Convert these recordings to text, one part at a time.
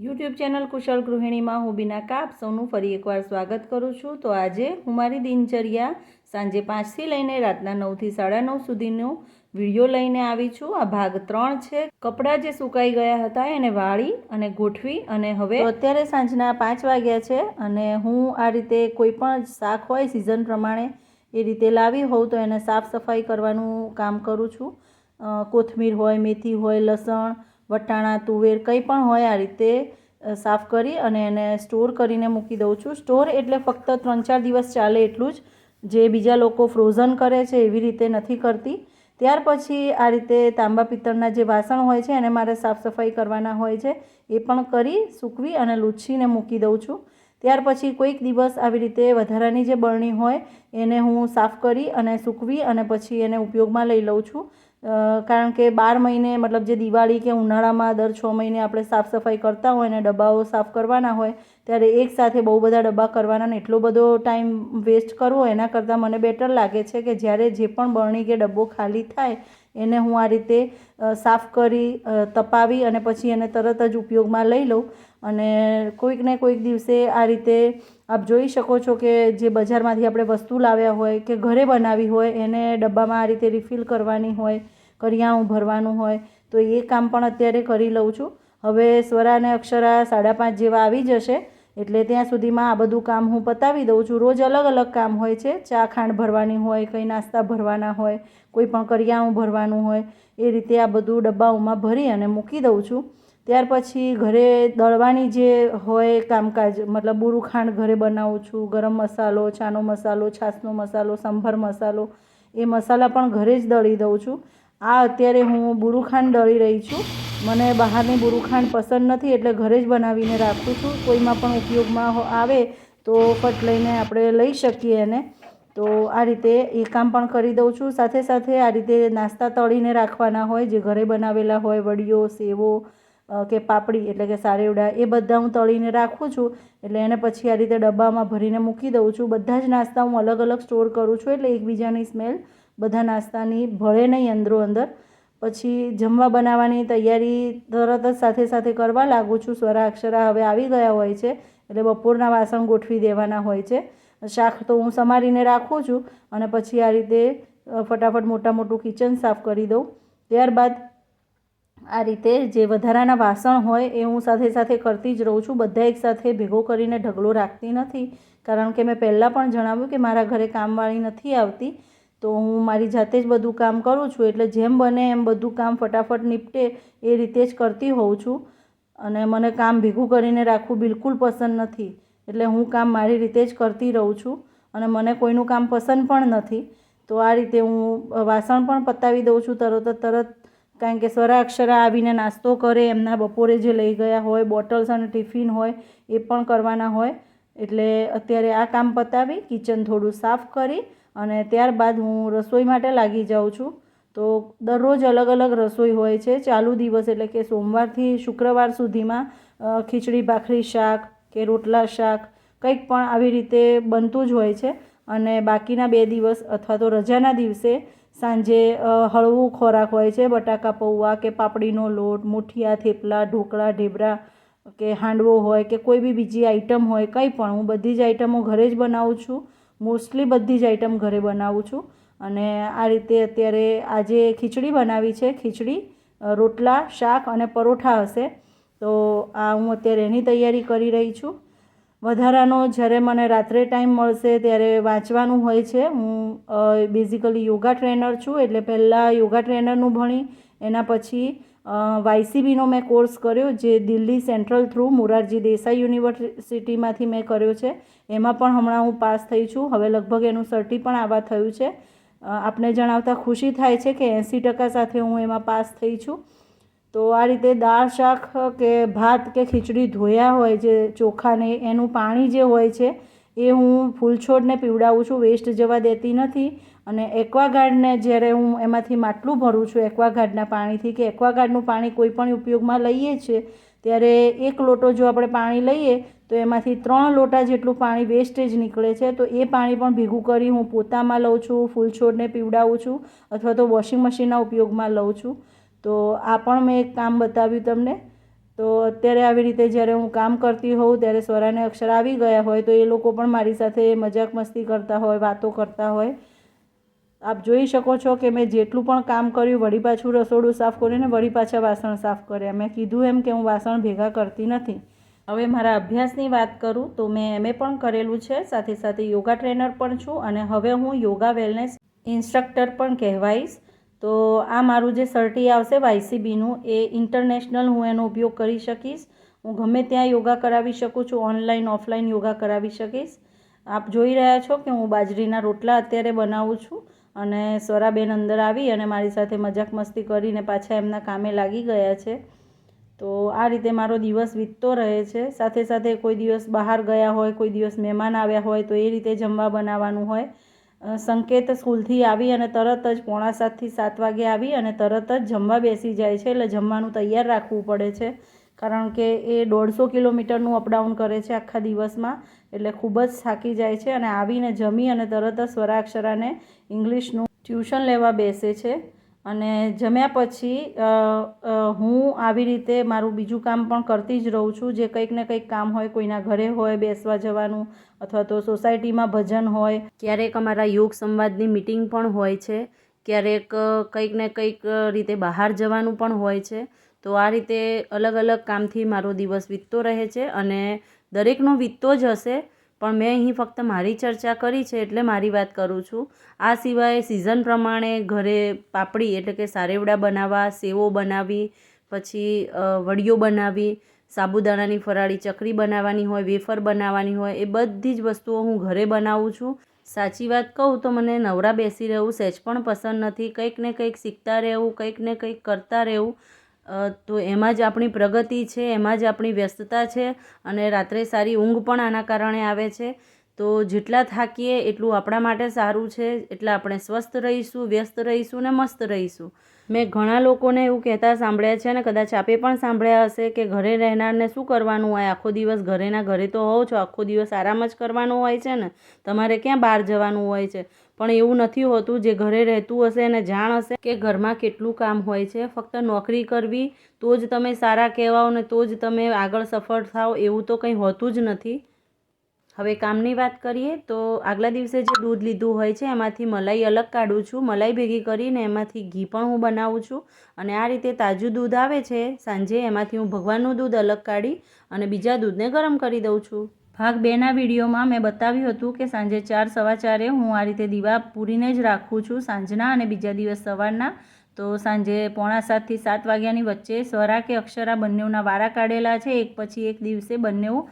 YouTube channel કુશળ ગૃહિણીમાં હું બીના કાપ, સૌનું ફરી એકવાર સ્વાગત કરું છું. તો આજે હું મારી દિનચર્યા સાંજે પાંચથી લઈને રાતના નવથી સાડા નવ સુધીનો વીડિયો લઈને આવી છું. આ ભાગ ત્રણ છે. કપડાં જે સુકાઈ ગયા હતા એને વાળી અને ગોઠવી અને હવે અત્યારે સાંજના પાંચ વાગ્યા છે અને હું આ રીતે કોઈ પણ શાક હોય સિઝન પ્રમાણે એ રીતે લાવી હોઉં તો એને સાફ સફાઈ કરવાનું કામ કરું છું. કોથમીર હોય, મેથી હોય, લસણ વટાણા, તુવેર કંઈ પણ હોય આ રીતે સાફ કરી અને એને સ્ટોર કરીને મૂકી દઉં છું. સ્ટોર એટલે ફક્ત ત્રણ ચાર દિવસ ચાલે એટલું જ. જે બીજા લોકો ફ્રોઝન કરે છે એવી રીતે નથી કરતી. ત્યાર પછી આ રીતે તાંબા પિત્તળના જે વાસણ હોય છે એને મારે સાફ સફાઈ કરવાના હોય છે એ પણ કરી સૂકવી અને લૂછીને મૂકી દઉં છું. ત્યાર પછી કોઈક દિવસ આવી રીતે વધારાની જે બરણી હોય એને હું સાફ કરી અને સૂકવી અને પછી એને ઉપયોગમાં લઈ લઉં છું. કારણ કે બાર મહિને, મતલબ જે દિવાળી કે ઉનાળામાં દર છ મહિને આપણે સાફ સફાઈ કરતા હોય અને ડબ્બાઓ સાફ કરવાના હોય, ત્યારે એક સાથે બહુ બધા ડબ્બા કરવાના એટલો બધો ટાઈમ વેસ્ટ કરવો, એના કરતાં મને બેટર લાગે છે કે જ્યારે જે પણ બરણી કે ડબ્બો ખાલી થાય, એને હું આ રીતે સાફ કરી તપાવી અને પછી એને તરત જ ઉપયોગમાં લઈ લઉં. અને કોઈક ને કોઈક દિવસે આ રીતે આપ જોઈ શકો છો કે જે બજારમાંથી આપણે વસ્તુ લાવ્યા હોય કે ઘરે બનાવી હોય, એને ડબ્બામાં આ રીતે રિફિલ કરવાની હોય, કરિયાણું ભરવાનું હોય, તો એ કામ પણ અત્યારે કરી લઉં છું. હવે સ્વરા અને અક્ષરા સાડા પાંચ જેવા આવી જશે, એટલે ત્યાં સુધીમાં આ બધું કામ હું પતાવી દઉં છું. રોજ અલગ અલગ કામ હોય છે. ચા ખાંડ ભરવાની હોય, કંઈ નાસ્તા ભરવાના હોય, કોઈ પણ કરિયાણું ભરવાનું હોય, એ રીતે આ બધું ડબ્બાઓમાં ભરી અને મૂકી દઉં છું. ત્યાર પછી ઘરે દળવાની જે હોય કામકાજ, મતલબ બુરું ખાંડ ઘરે બનાવું છું, ગરમ મસાલો, ચાનો મસાલો, છાશનો મસાલો, સંભર મસાલો, એ મસાલા પણ ઘરે જ દળી દઉં છું. આ અત્યારે હું બુરું ખાંડ દળી રહી છું. મને બહારની બુરું ખાંડ પસંદ નથી એટલે ઘરે જ બનાવીને રાખું છું. કોઈમાં પણ ઉપયોગમાં આવે તો ફટ લઈને આપણે લઈ શકીએ એને. તો આ રીતે એ કામ પણ કરી દઉં છું. સાથે સાથે આ રીતે નાસ્તા તળીને રાખવાના હોય, જે ઘરે બનાવેલા હોય વડીઓ સેવો કે પાપડી એટલે કે સારેવડા એ બધા હું તળીને રાખું છું. એટલે એને પછી આ રીતે ડબ્બામાં ભરીને મૂકી દઉં છું. બધા જ નાસ્તા હું અલગ અલગ સ્ટોર કરું છું એટલે એકબીજાની સ્મેલ બધા નાસ્તાની ભળે નહીં અંદરો અંદર. પછી જમવા બનાવવાની તૈયારી તરત જ સાથે સાથે કરવા લાગું છું. સ્વરા અક્ષરા હવે આવી ગયા હોય છે. એટલે બપોરના વાસણ ગોઠવી દેવાના હોય છે. શાક તો હું સમારીને રાખું છું અને પછી આ રીતે ફટાફટ મોટા મોટું કિચન સાફ કરી દઉં. ત્યારબાદ આ રીતે જે વધારાના વાસણ હોય એ હું સાથે સાથે કરતી જ રહું છું. બધા એકસાથે ભેગો કરીને ઢગલો રાખતી નથી. કારણ કે મેં પહેલાં પણ જણાવ્યું કે મારા ઘરે કામવાળી નથી આવતી. તો હું મારી જાતે જ બધું કામ કરું છું. એટલે જેમ બને એમ બધું કામ ફટાફટ નીપટે એ રીતે જ કરતી હોઉં છું. અને મને કામ ભેગું કરીને રાખવું બિલકુલ પસંદ નથી. એટલે હું કામ મારી રીતે જ કરતી રહું છું. અને મને કોઈનું કામ પસંદ પણ નથી. તો આ રીતે હું વાસણ પણ પતાવી દઉં છું તરત તરત કારણ કે અક્ષરા આવીને નાસ્તો કરે, એમના બપોરે જે લઈ ગયા હોય, બોટલ્સ અને ટિફિન હોય, એ પણ કરવાના હોય. એટલે અત્યારે આ કામ પતાવી, કિચન થોડું સાફ કરી અને ત્યારબાદ હું રસોઈ માટે લાગી જાઉં છું. તો દરરોજ અલગ અલગ રસોઈ હોય છે. ચાલુ દિવસ એટલે કે સોમવારથી શુક્રવાર સુધીમાં ખીચડી, ભાખરી, શાક કે રોટલા શાક કંઈક પણ આવી રીતે બનતું જ હોય છે. અને બાકીના બે દિવસ અથવા તો રજાના દિવસે સાંજે હળવું ખોરાક હોય છે, બટાકા પૌવા કે પાપડીનો લોટ, મુઠિયા, થેપલા, ઢોકળા, ઢેબરા કે હાંડવો હોય કે કોઈ બી બીજી આઈટમ હોય, કંઈ પણ, હું બધી જ આઈટમો ઘરે જ બનાવું છું. મોસ્ટલી બધી જ આઈટમ ઘરે બનાવું છું. અને આ રીતે અત્યારે આજે ખીચડી બનાવી છે. ખીચડી રોટલા, શાક અને પરોઠા હશે. તો આ હું અત્યારે એની તૈયારી કરી રહી છું. વધારાનો જ્યારે મને રાત્રે ટાઈમ મળશે ત્યારે વાંચવાનું હોય છે. હું બેઝિકલી યોગા ટ્રેનર છું. એટલે પહેલાં યોગા ટ્રેનરનું ભણી, એના પછી વાયસીબીનો મેં કોર્સ કર્યો, જે દિલ્હી સેન્ટ્રલ થ્રુ મોરારજી દેસાઈ યુનિવર્સિટીમાંથી મેં કર્યો છે. એમાં પણ હમણાં હું પાસ થઈ છું. હવે લગભગ એનું સર્ટી પણ આવા થયું છે. આપને જણાવતા ખુશી થાય છે કે એંસી ટકા સાથે હું એમાં પાસ થઈ છું. તો આ રીતે દાળ શાક કે ભાત કે ખીચડી ધોયા હોય જે ચોખાને, એનું પાણી જે હોય છે એ હું ફૂલછોડને પીવડાવું છું, વેસ્ટ જવા દેતી નથી. અને એક્વાગાર્ડને જ્યારે હું એમાંથી માટલું ભરું છું, એક્વાગાર્ડના પાણીથી કે એક્વાગાર્ડનું પાણી કોઈ પણ ઉપયોગમાં લઈએ છીએ ત્યારે એક લોટો જો આપણે પાણી લઈએ, તો એમાંથી ત્રણ લોટા જેટલું પાણી વેસ્ટેજ નીકળે છે. તો એ પાણી પણ ભેગું કરી હું પોતામાં લઉં છું, ફૂલછોડને પીવડાવું છું અથવા તો વોશિંગ મશીનના ઉપયોગમાં લઉં છું. તો આ પણ મેં એક કામ બતાવ્યું તમને. તો અત્યારે આવી રીતે જ્યારે હું કામ કરતી હોઉં ત્યારે સ્વરાને અક્ષર આવી ગયા હોય તો એ લોકો પણ મારી સાથે મજાક મસ્તી કરતા હોય, વાતો કરતા હોય. આપ જોઈ શકો છો કે મેં જેટલું પણ કામ કર્યું, વળી પાછું રસોડું સાફ કરીને વળી પાછા વાસણ સાફ કર્યા. મેં કીધું એમ કે હું વાસણ ભેગા કરતી નથી. હવે મારા અભ્યાસની વાત કરું તો મેં એમએ પણ કરેલું છે, સાથે સાથે યોગા ટ્રેનર પણ છું અને હવે હું યોગા વેલનેસ ઇન્સ્ટ્રક્ટર પણ કહેવાઈશ. તો આ મારું જે સર્ટી આવશે વાયસીબીનું એ ઇન્ટરનેશનલ હું એનો ઉપયોગ કરી શકીશ. હું ગમે ત્યાં યોગા કરાવી શકું છું ઓનલાઈન ઓફલાઈન યોગા કરાવી શકીશ. આપ જોઈ રહ્યા છો કે હું બાજરીના રોટલા અત્યારે બનાવું છું અને સ્વરાબેન અંદર આવી અને મારી સાથે મજાક મસ્તી કરીને પાછા એમના કામે લાગી ગયા છે. તો આ રીતે મારો દિવસ વીતતો રહે છે. સાથે સાથે કોઈ દિવસ બહાર ગયા હોય, કોઈ દિવસ મહેમાન આવ્યા હોય તો એ રીતે જમવા બનાવવાનું હોય. સંકેત સ્કૂલથી આવી અને તરત જ પોણા સાતથી સાત વાગે આવી અને તરત જ જમવા બેસી જાય છે. એટલે જમવાનું તૈયાર રાખવું પડે છે. કારણ કે એ દોઢસો કિલોમીટરનું અપડાઉન કરે છે આખા દિવસમાં. એટલે ખૂબ જ થાકી જાય છે અને આવીને જમી અને તરત જ સ્વરાક્ષરાને ઇંગ્લિશનું ટ્યુશન લેવા બેસે છે. અને જમ્યા પછી હું આવી રીતે મારું બીજું કામ પણ કરતી જ રહું છું. જે કંઈક ને કંઈક કામ હોય, કોઈના ઘરે હોય, બેસવા જવાનું અથવા તો સોસાયટીમાં ભજન હોય, ક્યારેક અમારા યોગ સંવાદની મિટિંગ પણ હોય છે. ક્યારેક કંઈક ને કંઈક રીતે બહાર જવાનું પણ હોય છે. તો આ રીતે અલગ અલગ કામથી મારો દિવસ વીતતો રહે છે અને દરેકનો વીતતો જ હશે. પણ મેં અહીં ફક્ત મારી ચર્ચા કરી છે એટલે મારી વાત કરું છું. આ સિવાય સિઝન પ્રમાણે ઘરે પાપડી એટલે કે સારેવડા બનાવવા, સેવો બનાવી, પછી વડીયો બનાવવી સાબુદાણાની ફરાળી ચકરી બનાવવાની હોય, વેફર બનાવવાની હોય, એ બધી જ વસ્તુઓ હું ઘરે બનાવું છું. સાચી વાત કહું તો મને નવરા બેસી રહેવું સહેજ પણ પસંદ નથી. કંઈક ને કંઈક શીખતા રહેવું, કંઈક ને કંઈક કરતા રહેવું. તો એમાં જ આપણી પ્રગતિ છે, એમાં જ આપણી વ્યસ્તતા છે અને રાત્રે સારી ઊંઘ પણ આના કારણે આવે છે. તો જેટલા થાકીએ એટલું આપણા માટે સારું છે, એટલા આપણે સ્વસ્થ રહીશું, વ્યસ્ત રહીશું ને મસ્ત રહીશું. મેં ઘણા લોકોને એવું કહેતા સાંભળ્યા છે અને કદાચ આપે પણ સાંભળ્યા હશે કે ઘરે રહેનારને શું કરવાનું હોય? આખો દિવસ ઘરેના ઘરે તો હોવ છો, આખો દિવસ આરામ જ કરવાનો હોય છે ને? તમારે ક્યાં બહાર જવાનું હોય છે? પણ એવું નથી હોતું જે ઘરે રહેતું હશે એને જાણ હશે કે ઘરમાં કેટલું કામ હોય છે. ફક્ત નોકરી કરવી તો જ તમે સારા કહેવાઓ ને તો જ તમે આગળ સફળ થાઓ એવું તો કંઈ હોતું જ નથી. હવે કામની વાત કરીએ તો આગલા દિવસે જે દૂધ લીધું હોય છે એમાંથી મલાઈ અલગ કાઢું છું. મલાઈ ભેગી કરીને એમાંથી ઘી પણ હું બનાવું છું અને આ રીતે તાજું દૂધ આવે છે સાંજે એમાંથી હું ભગવાનનું દૂધ અલગ કાઢી અને બીજા દૂધને ગરમ કરી દઉં છું. ભાગ બેના વિડીયોમાં મેં બતાવ્યું હતું કે સાંજે ચાર સવા ચારે હું આ રીતે દીવા પૂરીને જ રાખું છું સાંજના અને બીજા દિવસ સવારના. તો સાંજે પોણા સાતથી સાત વાગ્યાની વચ્ચે સ્વરા કે અક્ષરા બંનેઓના વારા કાઢેલા છે. એક પછી એક દિવસે બંનેઓ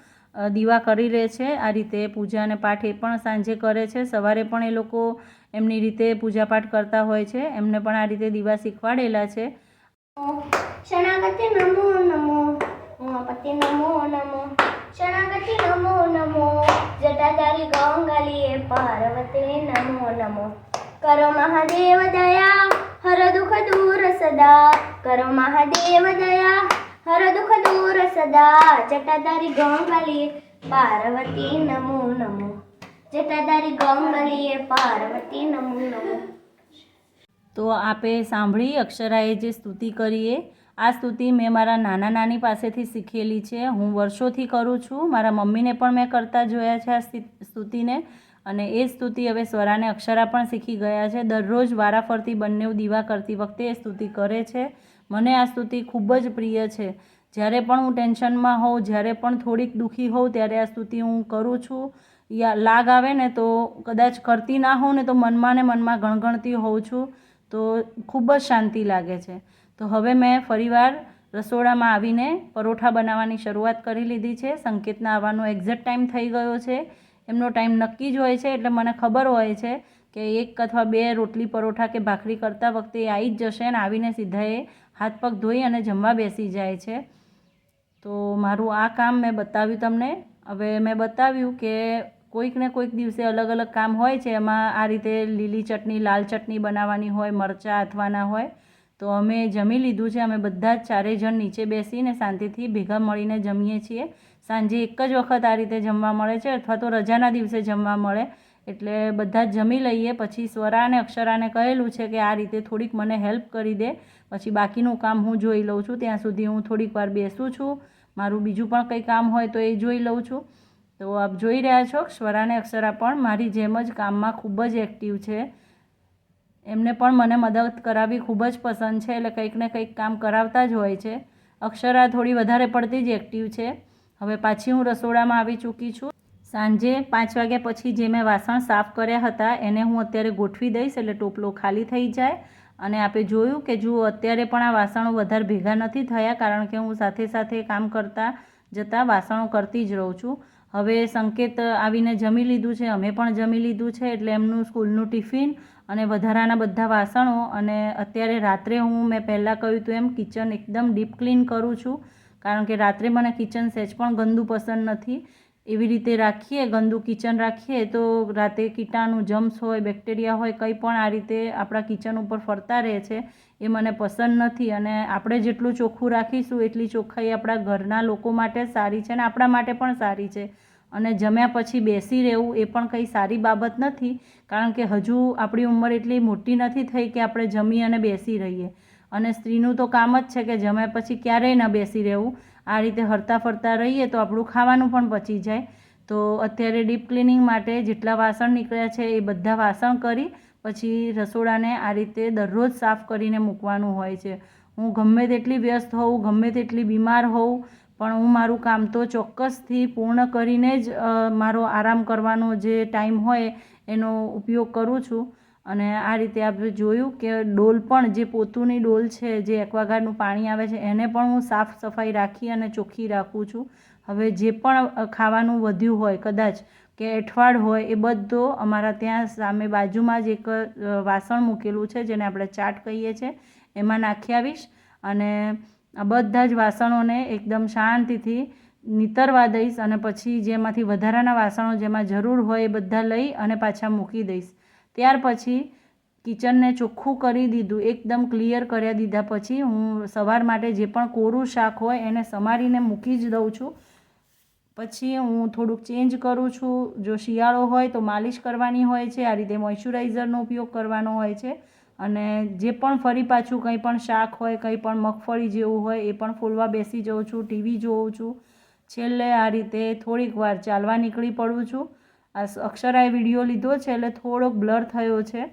દીવા કરી લે છે. આ રીતે પૂજા અને પાઠ એ પણ સાંજે કરે છે. સવારે પણ એ લોકો એમની રીતે પૂજાપાઠ કરતા હોય છે. એમને પણ આ રીતે દીવા શીખવાડેલા છે. શરણાગતિ નમો નમો પતિ નમો નમો. શરણાગતિ નમો નમો જટાધારી ગંગાલીએ પાર્વતી નમો નમો કરો મહાદેવ દયા હર દુઃખ દૂર સદા કરો મહાદેવ દયા હર દુઃખ દૂર સદા જટાધારી ગંગાલીએ પાર્વતી નમો નમો જટાધારી ગંગાલીએ પાર્વતી નમો નમો તો આપે સાંભળી અક્ષરાએ જે સ્તુતિ કરી એ આ સ્તુતિ મેં મારા નાના નાની પાસેથી શીખેલી છે. હું વર્ષોથી કરું છું. મારા મમ્મીને પણ મેં કરતા જોયા છે આ સ્તિ- સ્તુતિને. અને એ સ્તુતિ હવે સ્વરાને અક્ષરા પણ શીખી ગયા છે. દરરોજ વારાફરતી બંને દીવા કરતી વખતે એ સ્તુતિ કરે છે. મને આ સ્તુતિ ખૂબ જ પ્રિય છે. જ્યારે પણ હું ટેન્શનમાં હોઉં, જ્યારે પણ થોડીક દુઃખી હોઉં, ત્યારે આ સ્તુતિ હું કરું છું. યા, લાગ આવે ને તો કદાચ કરતી ના હોઉં ને તો મનમાં ને મનમાં ગણગણતી હોઉં છું. તો ખૂબ જ શાંતિ લાગે છે. તો હવે મેં ફરીવાર રસોડામાં આવીને પરોઠા બનાવવાની શરૂઆત કરી લીધી છે. સંકેતના આવવાનો એક્ઝેક્ટ ટાઈમ થઈ ગયો છે. એમનો ટાઈમ નક્કી જ હોય છે એટલે મને ખબર હોય છે કે એક અથવા બે રોટલી પરોઠા કે ભાખરી કરતા વખતે એ આવી જ જશે અને આવીને સીધા એ હાથ પગ ધોઈ અને જમવા બેસી જાય છે. તો મારું આ કામ મેં બતાવ્યું તમને. હવે મેં બતાવ્યું કે કોઈક ને કોઈક દિવસે અલગ અલગ કામ હોય છે. એમાં આ રીતે લીલી ચટણી, લાલ ચટણી બનાવવાની હોય, મરચાં આથવાના હોય. તો અમે જમી લીધું છે. અમે બધા જ ચારેય જણ નીચે બેસીને શાંતિથી ભેગા મળીને જમીએ છીએ. સાંજે એક જ વખત આ રીતે જમવા મળે છે અથવા તો રજાના દિવસે જમવા મળે. એટલે બધા જ જમી લઈએ. પછી સ્વરા અને અક્ષરાને કહેલું છે કે આ રીતે થોડીક મને હેલ્પ કરી દે. પછી બાકીનું કામ હું જોઈ લઉં છું. ત્યાં સુધી હું થોડીક વાર બેસું છું. મારું બીજું પણ કંઈ કામ હોય તો એ જોઈ લઉં છું. તો આપ જોઈ રહ્યા છો સ્વરા અને અક્ષરા પણ મારી જેમ જ કામમાં ખૂબ જ એક્ટિવ છે. એમને પણ મને મદદ કરાવવી ખૂબ જ પસંદ છે, એટલે કંઈક ને કંઈક કામ કરાવતા જ હોય છે. અક્ષરા થોડી વધારે પડતી જ એક્ટિવ છે. હવે પાછી હું રસોડામાં આવી ચૂકી છું. સાંજે પાંચ વાગ્યા પછી જે મેં વાસણ સાફ કર્યા હતા, એને હું અત્યારે ગોઠવી દઈશ, એટલે ટોપલો ખાલી થઈ જાય. અને આપણે જોયું કે જુઓ, અત્યારે પણ આ વાસણો વધારે ભેગા નથી થયા, કારણ કે હું સાથે સાથે કામ કરતા જતાં વાસણો કરતી જ રહું છું. હવે સંકેત આવીને જમી લીધું છે, અમે પણ જમી લીધું છે, એટલે એમનું સ્કૂલનું ટિફિન અને વધારાના બધા વાસણો અને અત્યારે રાત્રે હું, મેં પહેલાં કહ્યું હતું એમ કિચન એકદમ ડીપ ક્લીન કરું છું. કારણ કે રાત્રે મને કિચન સહેજ પણ ગંદુ પસંદ નથી. એવી રીતે રાખીએ, ગંદુ કિચન રાખીએ, તો રાતે કીટાણુ, જમ્સ હોય, બેક્ટેરિયા હોય, કંઈ પણ આ રીતે આપણા કિચન ઉપર ફરતા રહે છે, એ મને પસંદ નથી. અને આપણે જેટલું ચોખ્ખું રાખીશું, એટલી ચોખ્ખાઈ આપણા ઘરના લોકો માટે સારી છે અને આપણા માટે પણ સારી છે. અને જમ્યા પછી બેસી રહેવું એ પણ કંઈ સારી બાબત નથી, કારણ કે હજુ આપણી ઉંમર એટલી મોટી નથી થઈ કે આપણે જમી અને બેસી રહીએ. અને સ્ત્રીનું તો કામ જ છે કે જમ્યા પછી ક્યારેય ન બેસી રહેવું. આ રીતે હરતા ફરતા રહીએ તો આપણું ખાવાનું પણ પચી જાય. તો અત્યારે ડીપ ક્લિનિંગ માટે જેટલા વાસણ નીકળ્યા છે એ બધા વાસણ કરી પછી રસોડાને આ રીતે દરરોજ સાફ કરીને મૂકવાનું હોય છે. હું ગમે તેટલી વ્યસ્ત હોઉં, ગમે તેટલી બીમાર હોઉં, પણ હું મારું કામ તો ચોક્કસથી પૂર્ણ કરીને જ મારો આરામ કરવાનો જે ટાઈમ હોય એનો ઉપયોગ કરું છું. અને આ રીતે આપણે જોયું કે ડોલ પણ જે પોતુની ડોલ છે, જે એક્વાગાર્ડનું પાણી આવે છે, એને પણ હું સાફ સફાઈ રાખી અને ચોખ્ખી રાખું છું. હવે જે પણ ખાવાનું વધ્યું હોય, કદાચ કે એઠવાડ હોય, એ બધો અમારા ત્યાં સામે બાજુમાં જ એક વાસણ મૂકેલું છે, જેને આપણે ચાટ કહીએ છીએ એમાં નાખી આવીશ. અને બધા જ વાસણોને એકદમ શાંતિથી નીતરવા દઈશ અને પછી જેમાંથી વધારાના વાસણો જેમાં જરૂર હોય એ બધા લઈ અને પાછા મૂકી દઈશ. ત્યાર પછી કિચનને ચોખ્ખું કરી દીધું, એકદમ ક્લિયર કર્યા દીધા પછી હું સવાર માટે જે પણ કોરું શાક હોય એને સમારીને મૂકી જ દઉં છું. પછી હું થોડુંક ચેન્જ કરું છું. જો શિયાળો હોય તો માલિશ કરવાની હોય છે, આ રીતે મોઇશ્ચરાઇઝરનો ઉપયોગ કરવાનો હોય છે. અને જે પણ ફરી પાછું કંઈ પણ શાક હોય, કંઈ પણ મગફળી જેવું હોય એ પણ ફૂલવા બેસી જાઉં છું, ટીવી જોઉં છું. છેલ્લે આ રીતે થોડીક વાર ચાલવા નીકળી પડું છું. આ અક્ષરાએ વીડિયો લીધો છે એટલે થોડોક બ્લર થયો છે.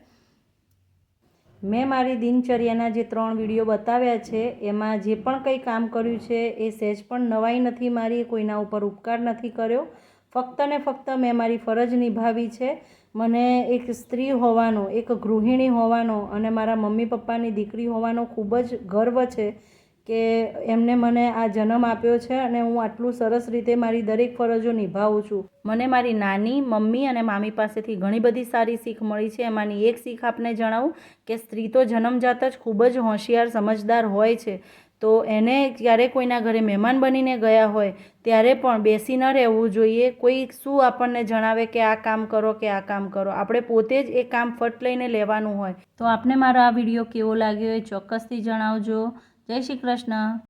મેં મારી દિનચર્યાના જે ત્રણ વીડિયો બતાવ્યા છે, એમાં જે પણ કંઈ કામ કર્યું છે, એ સહેજ પણ નવાઈ નથી મારી, કોઈના ઉપર ઉપકાર નથી કર્યો. ફક્ત ને ફક્ત મેં મારી ફરજ નિભાવી છે. મને એક સ્ત્રી હોવાનો, એક ગૃહિણી હોવાનો અને મારા મમ્મી પપ્પાની દીકરી હોવાનો ખૂબ જ ગર્વ છે. કે એમને મને આ જન્મ આપ્યો છે અને હું આટલું સરસ રીતે મારી દરેક ફરજો નિભાવું છું. મને મારી નાની, મમ્મી અને મામી પાસેથી ઘણી બધી સારી શીખ મળી છે. એમાંની એક શીખ આપને જણાવું કે સ્ત્રી તો જન્મજાત જ ખૂબ જ હોશિયાર, સમજદાર હોય છે. તો એને ક્યારે કોઈના ઘરે મહેમાન બનીને ગયા હોય, ત્યારે પણ બેસી ન રહેવું જોઈએ. કોઈ શું આપણને જણાવે કે આ કામ કરો, કે આ કામ કરો. આપણે પોતે જ એ કામ ફટ લઈને લેવાનું હોય. તો આપને મારો આ વીડિયો કેવો લાગ્યો એ ચોક્કસથી જણાવજો. જય શ્રી કૃષ્ણ.